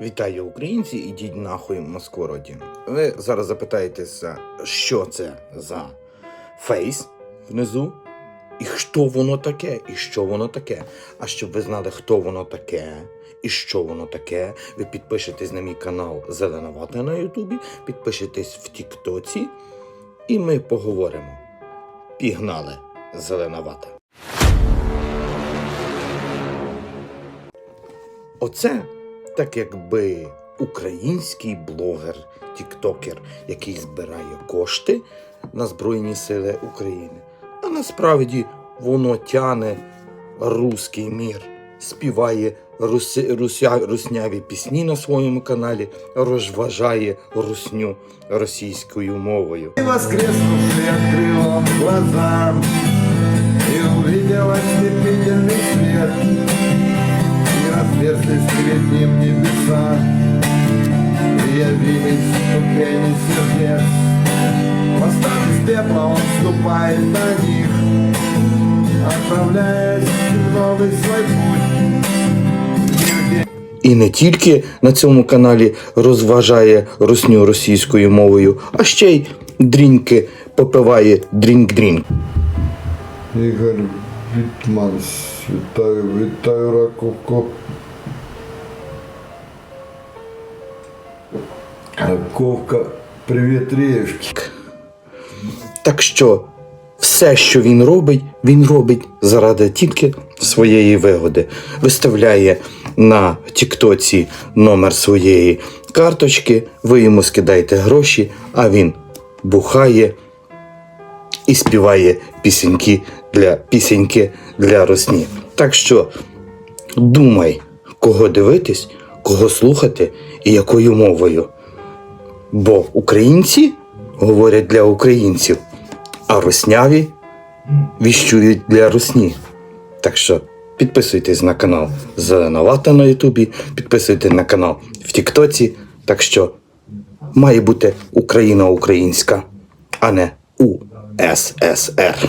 Вітаю українці, ідіть нахуй Москву родину. Ви зараз запитаєтеся, що це за фейс внизу, і що воно таке, і що воно таке. А щоб ви знали, хто воно таке і що воно таке, ви підпишетесь на мій канал Зеленовата на Ютубі, підпишетесь в Тіктоці, і ми поговоримо. Пігнали Зеленовата. Оце так якби український блогер, тіктокер, який збирає кошти на Збройні Сили України. А насправді воно тяне руський мір, співає руси, руся, русняві пісні на своєму каналі, розважає русню російською мовою. И воскреснувший открыл он глаза И увидел ослепительный свет небеса И явились ступени сердец Восстав из пепла он ступает на них Отправляясь в новый свой путь І не тільки на цьому каналі розважає русню російською мовою, а ще й дріньки попиває дрінк-дрінк. Ігор Вітманс, вітаю, вітаю Раковко. Раковка, привіт, Рєвки. Так що все, що він робить, він робить заради тільки своєї вигоди. Виставляє на Тіктоці номер своєї карточки, ви йому скидаєте гроші, а він бухає і співає пісеньки для пісеньки для росні. Так що думай, кого дивитись, кого слухати і якою мовою. Бо українці говорять для українців, а русняві віщують для русні. Так що підписуйтесь на канал Зеленовата на Ютубі, підписуйтесь на канал в Тіктоці. Так що має бути Україна українська, а не УССР.